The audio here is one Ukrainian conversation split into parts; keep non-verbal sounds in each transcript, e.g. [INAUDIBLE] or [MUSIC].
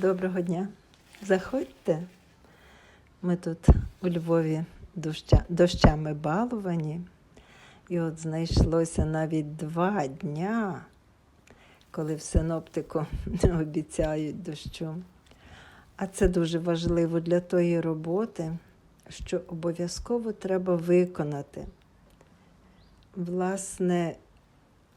Доброго дня. Заходьте. Ми тут у Львові доща, дощами балувані. І от знайшлося навіть два дня, коли в синоптику [LAUGHS] не обіцяють дощу. А це дуже важливо для тої роботи, що обов'язково треба виконати. Власне,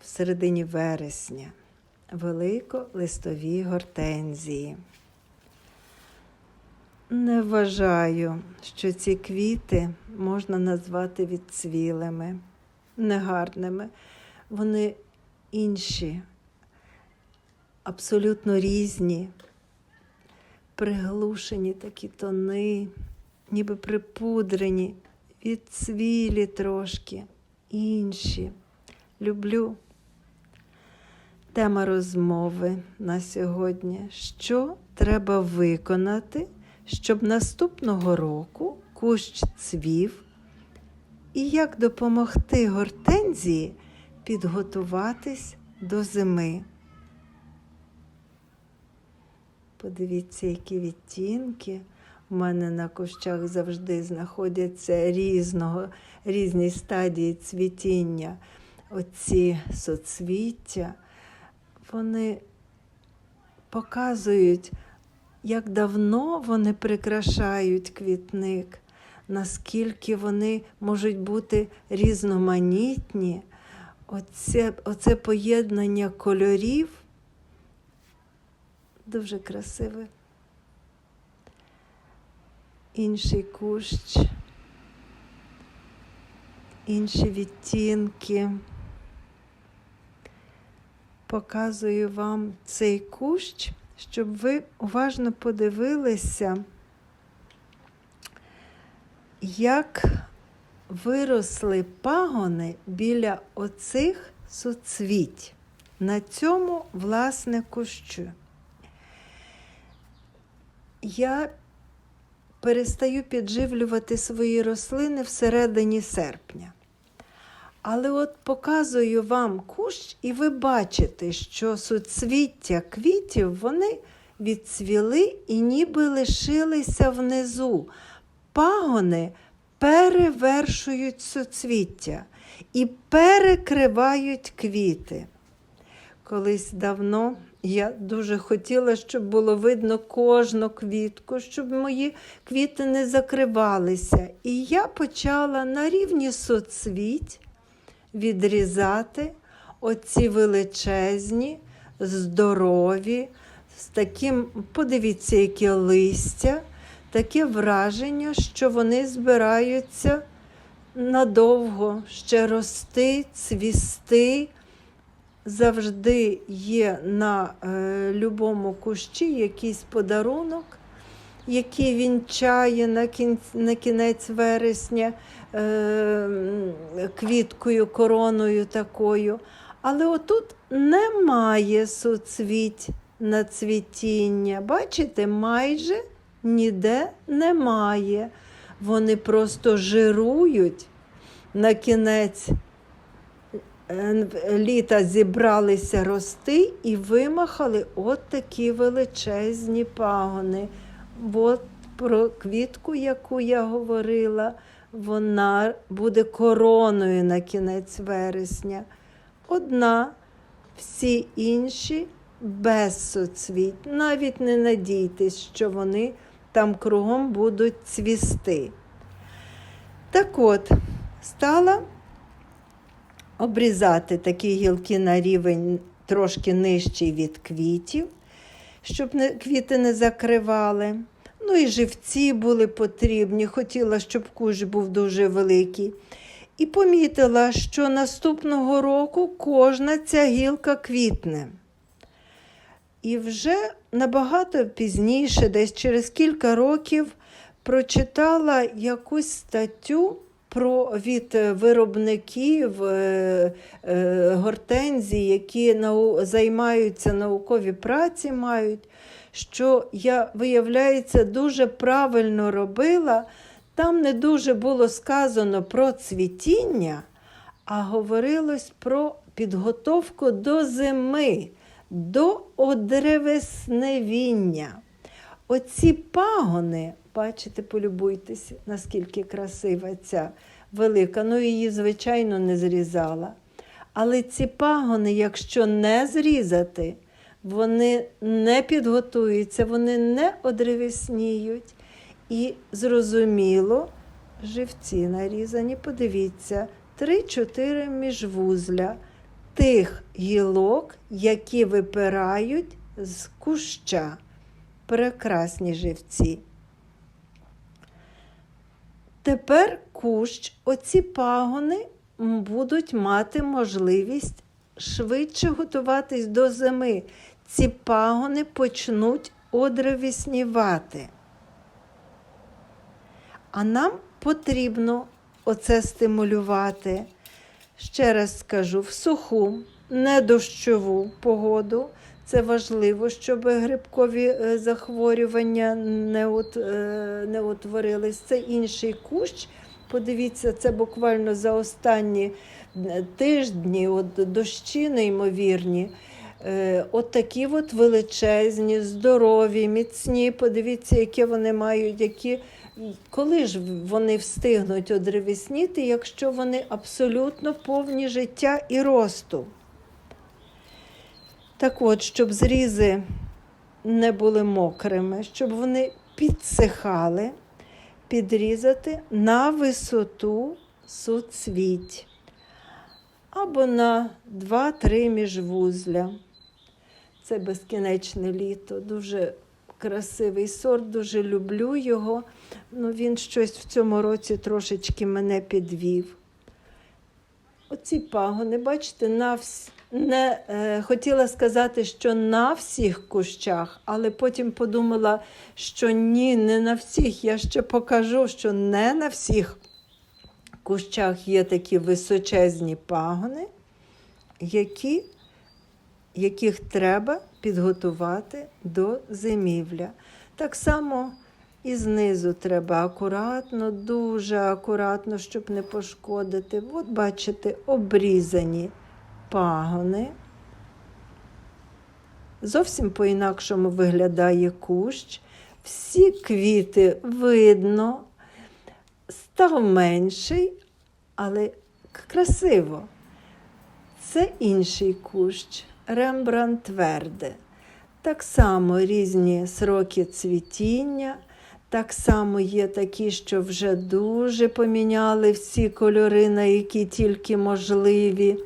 в середині вересня великолистові гортензії. Не вважаю, що ці квіти можна назвати відцвілими, негарними. Вони інші, абсолютно різні, приглушені такі тони, ніби припудрені, відцвілі трошки, інші. Люблю. Тема розмови на сьогодні. Що треба виконати, щоб наступного року кущ цвів, і як допомогти гортензії підготуватись до зими? Подивіться, які відтінки. У мене на кущах завжди знаходяться різного, різні стадії цвітіння. Оці соцвіття вони показують, як давно вони прикрашають квітник, наскільки вони можуть бути різноманітні. Оце, оце поєднання кольорів дуже красиве. Інший кущ, інші відтінки показую вам цей кущ, щоб ви уважно подивилися, як виросли пагони біля оцих суцвіть на цьому власне кущу. Я перестаю підживлювати свої рослини всередині серпня. Але от показую вам кущ, і ви бачите, що суцвіття квітів вони відцвіли і ніби лишилися внизу. Пагони перевершують суцвіття і перекривають квіти. Колись давно я дуже хотіла, щоб було видно кожну квітку, щоб мої квіти не закривалися. І я почала на рівні соцвіть відрізати оці величезні, здорові, з таким, подивіться, яке листя, таке враження, що вони збираються надовго ще рости, цвісти. Завжди є на е, любому кущі якийсь подарунок, який вінчає на кінець, на кінець вересня е, квіткою, короною такою. Але отут немає суцвіть на цвітіння. Бачите, майже ніде немає. Вони просто жирують на кінець е, літа зібралися рости і вимахали от такі величезні пагони. От про квітку, яку я говорила, вона буде короною на кінець вересня. Одна, всі інші без соцвіть. Навіть не надійтесь, що вони там кругом будуть цвісти. Так от, стала обрізати такі гілки на рівень трошки нижчий від квітів, щоб не, квіти не закривали. Ну і живці були потрібні. Хотіла, щоб кущ був дуже великий. І помітила, що наступного року кожна ця гілка квітне. І вже набагато пізніше, десь через кілька років, прочитала якусь статтю про від виробників е, е, гортензій, які займаються наукові праці, мають, що я, виявляється, дуже правильно робила. Там не дуже було сказано про цвітіння, а говорилось про підготовку до зими. до одревесневіння. Оці пагони, бачите, полюбуйтесь, наскільки красива ця велика. Ну, її, звичайно, не зрізала. Але ці пагони, якщо не зрізати, вони не підготуються, вони не одревесніють. І зрозуміло, живці нарізані, подивіться, 3-4 міжвузля тих гілок, які випирають з куща. Прекрасні живці. Тепер кущ, оці пагони будуть мати можливість швидше готуватись до зими. Ці пагони почнуть одревіснівати. А нам потрібно оце стимулювати. Ще раз скажу, в суху, недощову погоду. Це важливо, щоб грибкові е, захворювання не, от, е, не утворились. Це інший кущ. Подивіться, це буквально за останні е, тижні, от дощі неймовірні. От от величезні, здорові, міцні. Подивіться, які вони мають, які. Коли ж вони встигнуть одревісніти, якщо вони абсолютно повні життя і росту? Так от, щоб зрізи не були мокрими, щоб вони підсихали, підрізати на висоту суцвіть або на 2-3 міжвузля. Це безкінечне літо, дуже красивий сорт, дуже люблю його. Ну, він щось в цьому році трошечки мене підвів. Оці пагони, бачите, на вс... не е, хотіла сказати, що на всіх кущах, але потім подумала, що ні, не на всіх. Я ще покажу, що не на всіх кущах є такі височезні пагони, які, яких треба підготувати до зимівля. Так само і знизу треба акуратно, дуже акуратно, щоб не пошкодити. От бачите, обрізані пагони. Зовсім по-інакшому виглядає кущ. Всі квіти видно, став менший, але красиво. Це інший кущ, рембрандт тверде. Так само різні сроки цвітіння. Так само є такі, що вже дуже поміняли всі кольори, на які тільки можливі.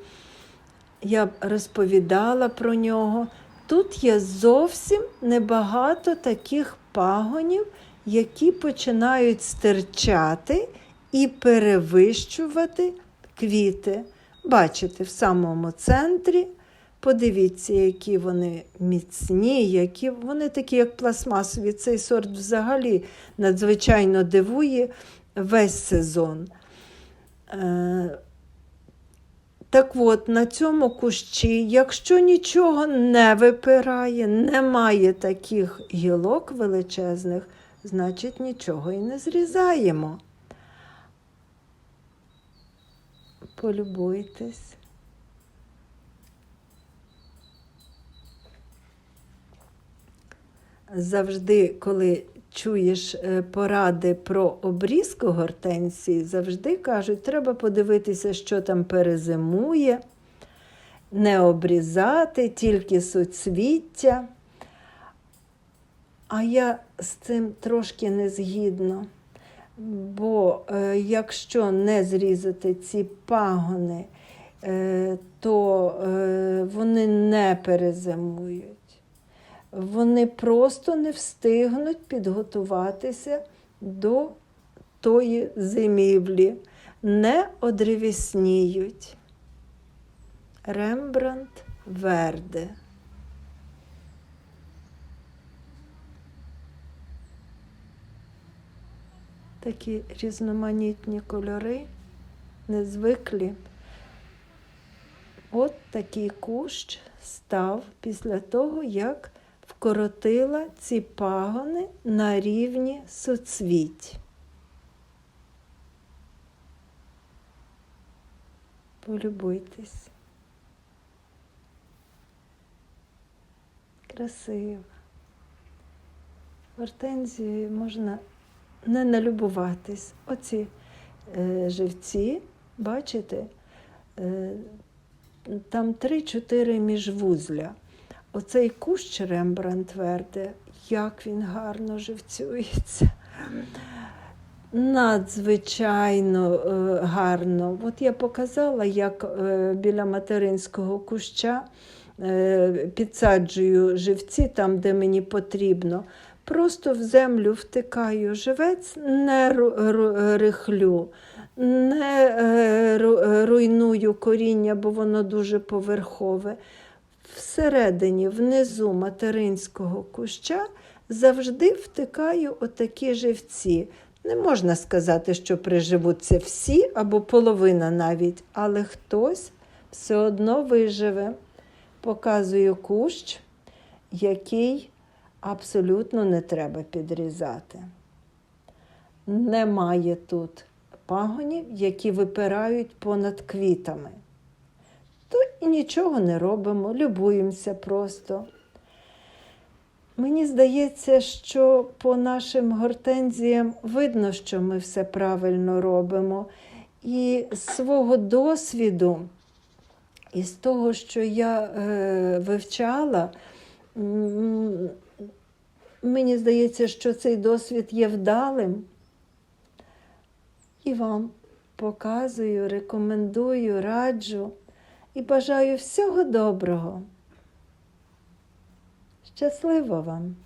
Я б розповідала про нього. Тут є зовсім небагато таких пагонів, які починають стирчати і перевищувати квіти. Бачите, в самому центрі. Подивіться, які вони міцні, які вони такі, як пластмасові. Цей сорт взагалі надзвичайно дивує весь сезон. Так от, на цьому кущі, якщо нічого не випирає, немає таких гілок величезних, значить нічого і не зрізаємо. Полюбуйтесь. Завжди, коли чуєш е, поради про обрізку гортензії, завжди кажуть, треба подивитися, що там перезимує, не обрізати, тільки суцвіття. А я з цим трошки не згідна. Бо е, якщо не зрізати ці пагони, е, то е, вони не перезимують. Вони просто не встигнуть підготуватися до тої зимівлі, не одревісніють. Рембрандт Верде. Такі різноманітні кольори, незвиклі. От такий кущ став після того, як вкоротила ці пагони на рівні суцвіть. Полюбуйтесь. Красиво. Гортензією можна не налюбуватись. Оці е, живці, бачите, е, там 3-4 міжвузля. Оцей кущ Рембрандт Верде, як він гарно живцюється. Надзвичайно е, гарно. От я показала, як е, біля материнського куща е, підсаджую живці там, де мені потрібно. Просто в землю втикаю живець, не рихлю, не е, е, руйную коріння, бо воно дуже поверхове. Всередині, внизу материнського куща завжди втикаю отакі живці. Не можна сказати, що приживуться всі або половина навіть, але хтось все одно виживе. Показую кущ, який абсолютно не треба підрізати. Немає тут пагонів, які випирають понад квітами. Нічого не робимо, любуємося просто. Мені здається, що по нашим гортензіям видно, що ми все правильно робимо. І з свого досвіду, і з того, що я е, вивчала, мені здається, що цей досвід є вдалим. І вам показую, рекомендую, раджу і бажаю всього доброго. Щасливо вам!